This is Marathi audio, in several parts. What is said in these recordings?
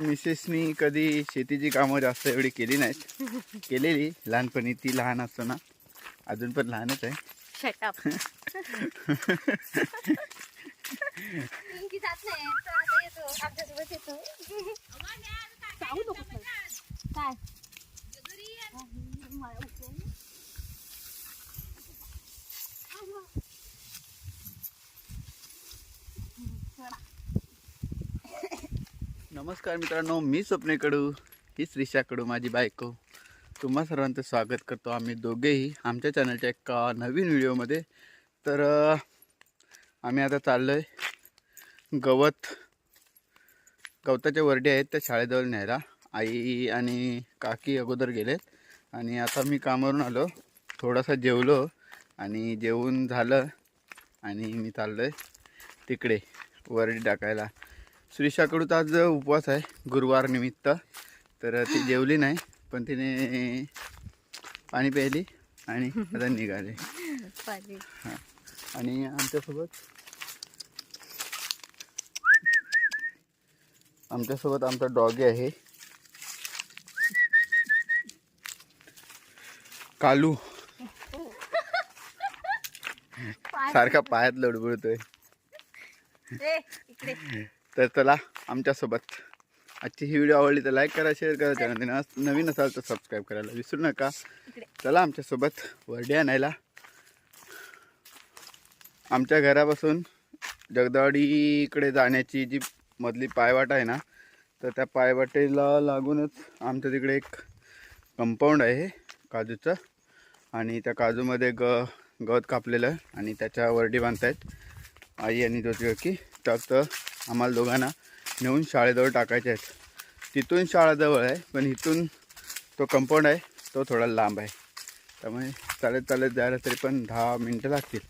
मिसेसनी कधी शेतीची कामं जास्त एवढी केली नाहीत. केलेली. लहानपणी ती लहान असताना. अजून पण लहानच आहे. शटअप पिंकी जात नाही तो आता येतो आमच्यासोबत येतो सांगू नको मला. काय नमस्कार मित्रांनो मी स्वप्ने कडू ही श्रीषा कडू माझी बायको. तुम्हा सर्वांचं स्वागत करतो आम्ही दोघेही आमच्या चॅनलच्या एका नवीन व्हिडिओमध्ये तर आम्ही आता चाललो आहे गवत गवताच्या वरडी आहेत त्या शाळेजवळ न्यायला. आई आणि काकी अगोदर गेलेत आणि आता मी कामावरून आलो थोडासा जेवलो आणि जेवून झालं आणि मी चाललो आहे तिकडे वरडी टाकायला. श्रीषाकडून आज उपवास आहे गुरुवार निमित्त. तर ती जेवली नाही पण तिने पाणी प्यायली आणि आता निघाले. पाणी. आणि आमच्यासोबत आमच्यासोबत आमचा डॉगी आहे. कालू. सारखा पायात लडबडतोय. तर चला आमच्यासोबत. आजची ही व्हिडिओ आवडली तर लाईक करा शेअर करा चॅनल नवीन असाल तर सबस्क्राईब करायला विसरू नका. चला आमच्यासोबत वरडी आणायला. आमच्या घरापासून जगदावाडीकडे जाण्याची जी मधली पायवाट आहे ना तर त्या पायवाटेला लागूनच आमच्या तिकडे एक कंपाऊंड आहे काजूचं. आणि त्या काजूमध्ये ग गवत कापलेलं आहे आणि त्याच्या वरडी बांधतायत. आई आणि ज्योतिकी तर आम्हाला दोघांना नेऊन शाळेजवळ टाकायचे आहेत. तिथून शाळा जवळ आहे पण इथून तो कंपाऊंड आहे तो थोडा लांब आहे. त्यामुळे चालत चालत जायला तरी पण दहा मिनटं लागतील.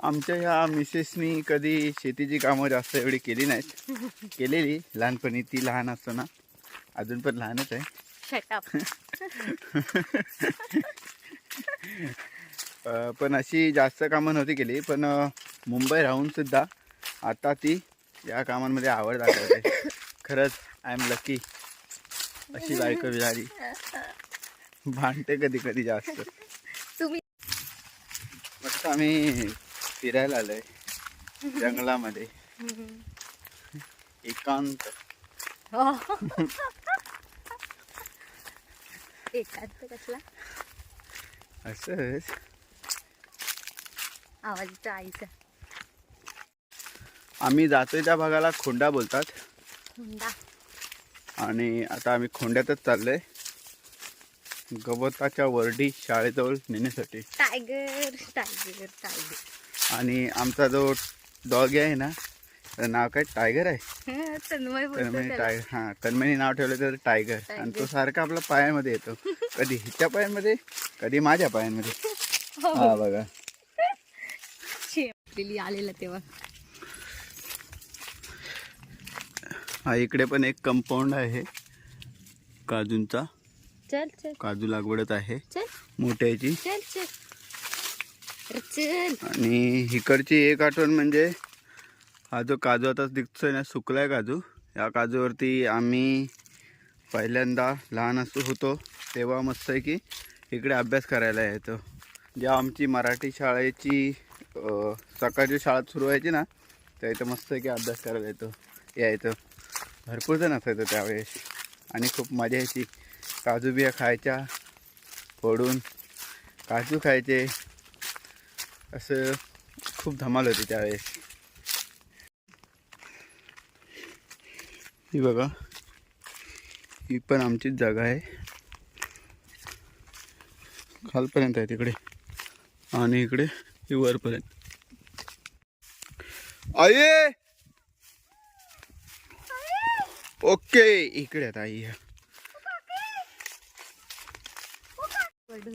आमच्या ह्या मिसेसनी कधी शेतीची कामं जास्त एवढी केली नाहीत. केलेली लहानपणी ती लहान असताना. अजून पण लहानच आहे. पण अशी जास्त कामं नव्हती केली पण मुंबई राहून सुद्धा आता ती या कामांमध्ये आवड दाखवते. खरंच आय एम लकी अशी बायको मिळाली भांडते कधी कधी जास्त. तुम्ही मस्त आम्ही फिरायला आलोय जंगलामध्ये. एकांत. हो. एकांत कसला? असंच. आवाजाचा आईचा. आम्ही जातोय त्या भागाला खोंडा बोलतात. हुंडा आणि आता आम्ही खोंड्यातच चाललोय. गवताच्या वरडी शाळेजवळ नेण्यासाठी. Tiger tiger tiger. आणि आमचा जो डॉग आहे ना त्याचं नाव काय? टायगर आहे? तन्मय बोलतो तन्मय त्याला. टायगर. हां तन्मयने नाव ठेवलं तर टायगर. आणि तो सारखा आपल्या पायामध्ये येतो. कधी हिच्या पायांमध्ये कधी माझ्या पायांमध्ये. हो. हा बघा. शेपलेली आलेला तेव्हा. हा इकडे पण एक कंपाऊंड आहे. काजूंचा. चल चल. काजू लागवडत आहे. चल. मोठ्याची. चल चल. अरे चल. आणि इकडची एक आठवण म्हणजे हा जो काजू आता दिसतोय ना सुकलाय काजू. या काजूवरती आम्ही पहिल्यांदा लहान असतो होतो तेव्हा मस्त आहे की इकडे अभ्यास करायला यायचो जेव्हा आमची मराठी शाळेची सकाळची शाळा सुरू व्हायची ना त्या इथं मस्त की अभ्यास करायला येतो. यायचं भरपूर जण असायचं त्यावेळेस. आणि खूप मजा यायची. काजू बिया खायच्या फोडून काजू खायचे. असं खूप धमाल होती त्यावेळेस. ही बघा ही पण आमचीच जागा आहे. खालपर्यंत आहे तिकडे. आणि इकडे ही वरपर्यंत. आये ओके इकडे आता आई.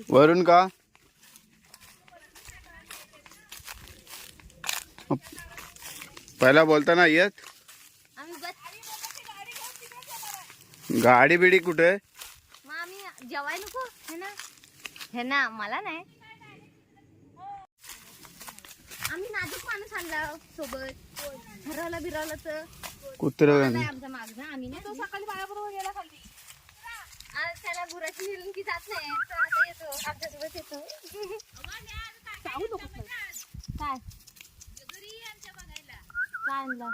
वरून का? पहिला बोलताना येत? गाडी बिडी कुठे? जेवाय नको? हे ना हे ना मला नाही. आम्ही नाजूक माणूस आणला सोबत. हरवला बिरवला तर. कुत्र आमचा माग ना आम्ही नाही. तो सकाळी माझ्याबरोबर गेला खाली. आज त्याला की जात नाही. तर आता येतो आमच्यासोबत येतो. सांगू नको पण. काय? काय आणलं?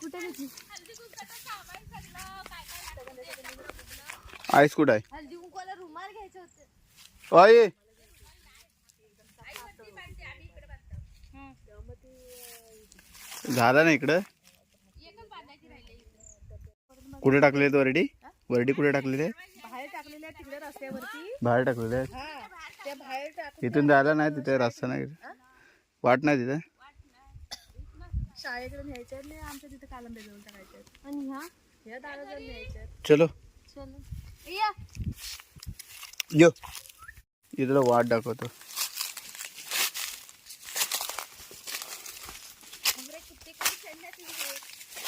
कुठे घेतली? आईस कुठं आहे? हल्दी कुंकवाला रुमाल घ्यायचे होते. अय झाला ना इकडं? कुठे टाकले आहेत वरडी? वरडी कुठे टाकलेली बाहेर टाकलेल्या तिकडे रस्त्यावरती. बाहेर टाकलेले आहेत? हा बाहेर टाक इथून जायला नाही तिथे रस्ता नाही वाट नाही तिथे? शाळेकडे नाही आमच्या कालंबे आणि ह्या चलो. चलो. या. यो. इथला वाट दाखवतो.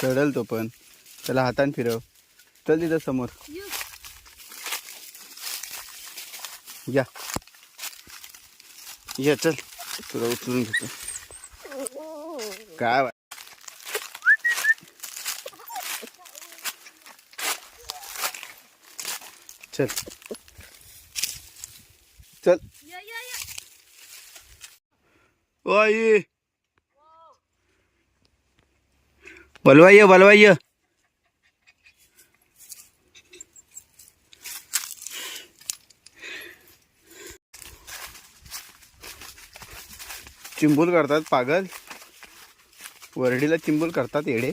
चढल तो पण. त्याला हाताने फिरव. चल तिथं समोर. या. या चल. तुला उचलून घेतो. काय चल. चल. आई. बलवाय बलवाय चिंबूल करतात पागल. वरडीला चिंबूल करतात येडे.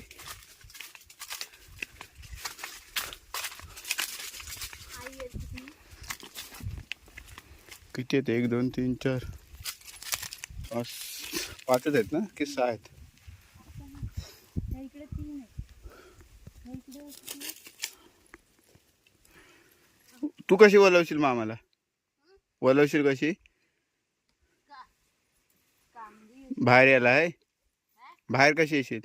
किती आहेत? एक दोन तीन चार. पाचच आहेत ना? की सहा आहेत? इकडे तीन आहे इकडे तू कशी बोलवशील मामाला? बोलवशील कशी? बाहेर यायला आहे? बाहेर कशी येशील?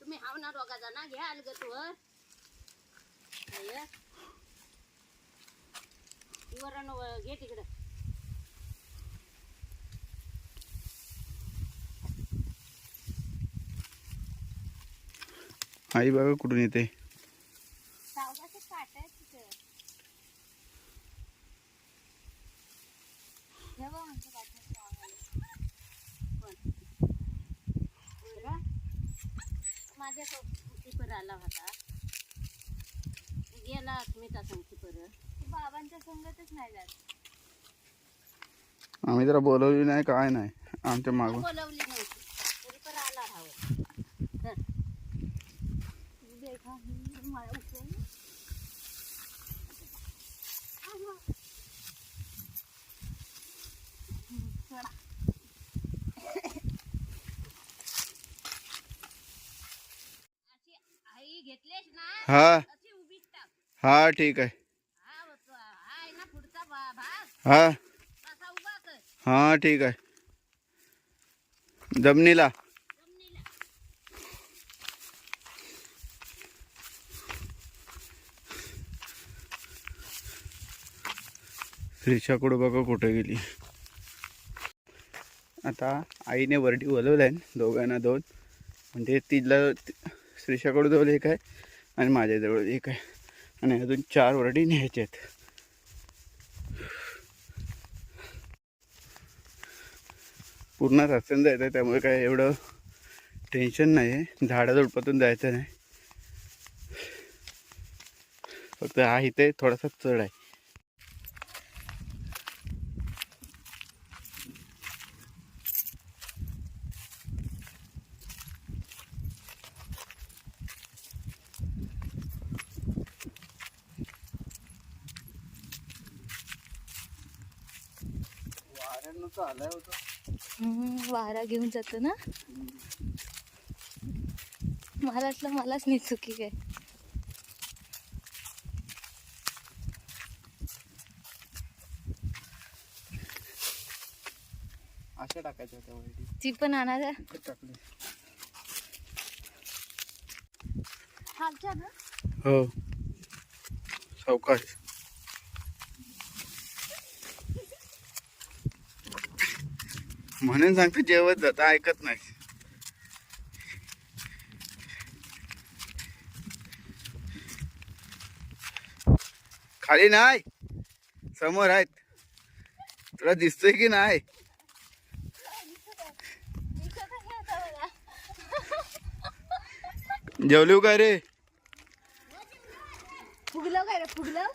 तुम्ही हाव ना घ्या अलगतवर वरण घे तिकडं. आई बघा कुठून येते? माझ्या किपर आला होता. गेला अस्मिता संग किपर बाबांच्या संगतच नाही जात. आम्ही जरा बोलवली नाही काय नाही. आमच्या मागून. बोलवली हाँ।, हाँ। ठीक है। हाँ। हाँ ठीक है। जमनीला रिक्षाकडं बघा कुठे गेली. आता आईने वरडी बोलवलं आहे दोघांना दोन. म्हणजे तिला श्रीषाकडं जवळ एक आहे आणि माझ्याजवळ एक आहे. आणि अजून चार वरडी न्यायचे आहेत. पूर्ण रस्त्यानं जायचं आहे त्यामुळे काय एवढं टेन्शन नाही आहे झाडाझुडपातून जायचं नाही. फक्त हा इथे थोडासा चढ आहे. होतं. वारा घेऊन जातो ना. मला वाटलं मलाच नाही चुकी काय. अशा टाकायच्या होत्या ती पण आणा टाकली. हो. सावकाश. म्हणून सांगतो जेवत जाता ऐकत नाही. खाली नाही. समोर आहेत. तुला दिसतोय की नाही? जेवलीव का रे? फुगलं काय रे फुगलं?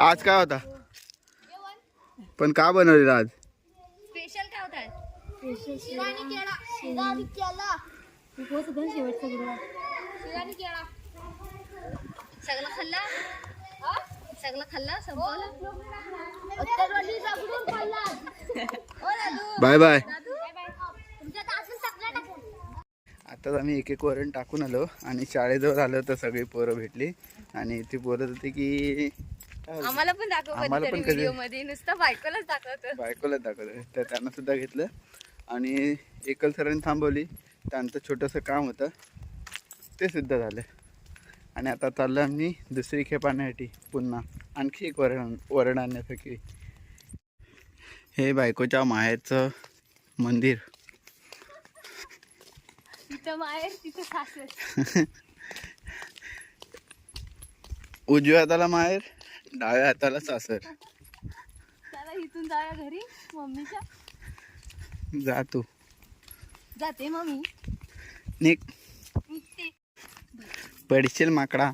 आज काय होता? पण का बनवलेलं आज? शेवटचा गुरुवार सगळं खाल्ला? सगळं खाल्ला? संपवलं? Bye bye. दादू. तुमच्या तासून सगळं टाकून आताच आम्ही एक एक वरण टाकून आलो आणि शाळेजवळ आलो तर सगळी पोरं भेटली. आणि ती बोलत होती की आम्हाला पण दाखव आम्हाला पण कधी- व्हिडिओमध्ये. नुसतं बायकोलाच दाखवतो. बायकोला दाखवलं तर त्यांना सुद्धा घेतलं. आणि एकल सरांनी थांबवली. त्यांचं छोटंसं काम होतं. ते सुद्धा झालं. आणि आता चाललं आम्ही दुसरी खेप आणण्यासाठी पुन्हा. आणखी एक वरण वरण आणण्यासाठी. हे बायकोच्या माहेरचं मंदिर. उजव्या हाताला माहेर डाव्या हाताला सासर. घरी मम्मीच्या. जा तू जाते मम्मी. निक पडशील माकडा.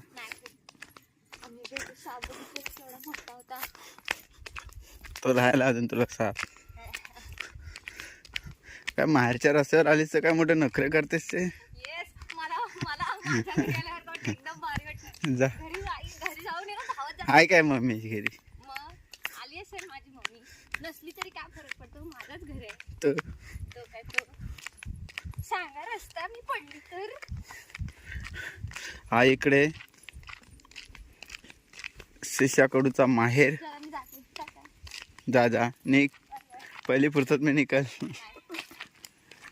तो राहायला अजून तुला साप. काय माहेरच्या रस्त्यावर आलीस तर काय मोठे नखरे करतेस ते? येस मला मला माझ्या घरी आल्यावर तर वाटतं एकदम भारी वाटलं जा घरी जाई- घरी जाऊन ये ना धावत जा हाय काय मम्मी घरी मग आली असेल माझी मम्मी नसली तरी काय फरक पडतो माझाच तर सांगा रस्ता मी पडली तर? हा इकडे. शिष्याकडूचा माहेर. जा जा निक पहिली फुर्सत मी निकल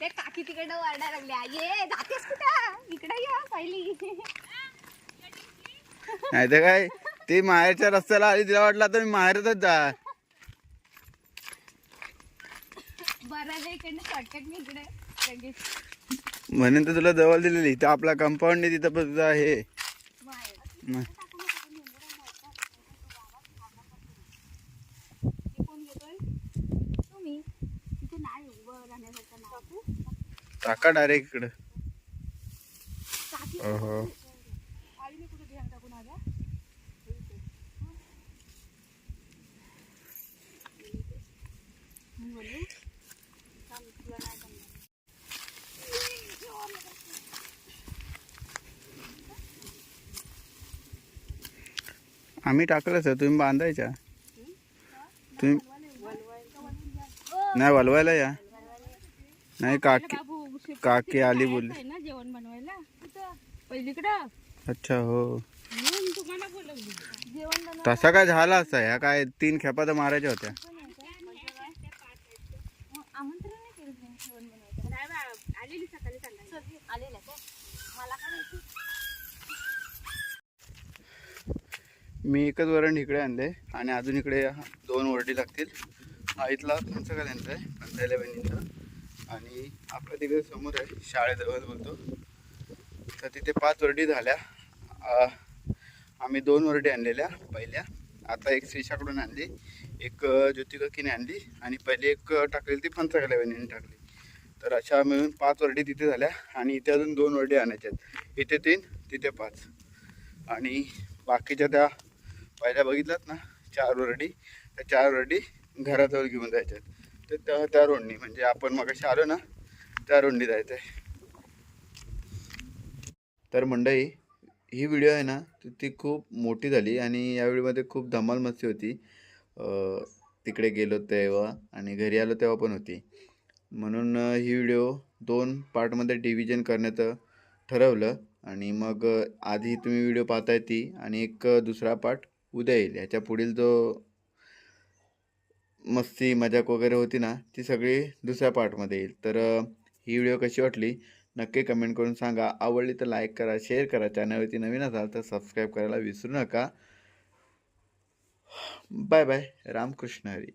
काकी वारडायला लागल्या ये जातेस कुठं? इकडे या पहिली. नाही तर काय? ती माहेरच्या रस्त्याला आली तिला वाटलं आता मी माहेरच जा. बरं आहे इकडनं शॉर्टकट मी इकडे लगेच. म्हणून तर तुला जवळ दिलेली इथं आपला कंपाऊंड तिथं पण आहे. टाका डायरेक्ट इकडं. ओहो आईने कुठे ध्यान टाकून आल्या मी बोलू थांब, तुला नाही जमणार. आम्ही टाकलंच आहे तुम्ही बांधायच्या. तुम्ही नाही वलवायला या. नाही काकी काकी आली बोलली. आहे ना जेवण बनवायला? पहिलीकडं? अच्छा हो. तसा काय झाला असता ह्या काय तीन खेपा तर मारायच्या होत्या आमंत्रण नाही केलं तुम्ही जेवण बनवायचं आलेली सकाळी चालला आलेल्या का मला काय माहिती मी एकच वरण इकडे आणले आणि अजून इकडे दोन वरडी लागतील. हा इथला तुमचं का त्यांचं आहे? पंचायला बहिणीचं. आणि आपल्या तिकडे समोर आहे शाळेजवळ बोलतो. तर तिथे पाच वरडी झाल्या. आम्ही दोन वरडी आणलेल्या पहिल्या. आता एक श्रीषाकडून आणली एक ज्योतिकाकीने ज्योती आणली आणि पहिली एक टाकलेली ती पंचकाल्या बहिणीने टाकली. तर अशा मिळून पाच वरडी तिथे झाल्या आणि इथे अजून दोन वरडी आणायच्या आहेत. इथे तीन तिथे पाच. आणि बाकीच्या त्या पहिल्या बघितल्यात ना चार ओरडी त्या चार ओरडी घराजवळ घेऊन जायच्या आहेत. तर त्या त्या रोडनी म्हणजे आपण मग आलो ना त्या रोडनी जायचं आहे तर मंडई ही व्हिडिओ आहे ना ती- ती खूप मोठी झाली आणि या व्हिडिओमध्ये खूप धमाल मस्ती होती. तिकडे गेलो तेव्हा आणि घरी आलो तेव्हा पण होती. म्हणून ही व्हिडिओ दोन पार्टमध्ये डिव्हिजन करण्याचं ठरवलं आणि मग आधी तुम्ही व्हिडिओ पाहताय ती आणि एक दुसरा पार्ट उद्या येईल. ह्याच्या पुढील जो मस्ती मजाक वगैरे होती ना ती सगळी दुसऱ्या पार्टमध्ये येईल. तर ही व्हिडिओ कशी वाटली? नक्की कमेंट करून सांगा. आवडली तर लाईक करा शेअर करा. चॅनलवरती नवीन असाल तर सबस्क्राईब करायला विसरू नका. Bye bye Ramkrishna Hari.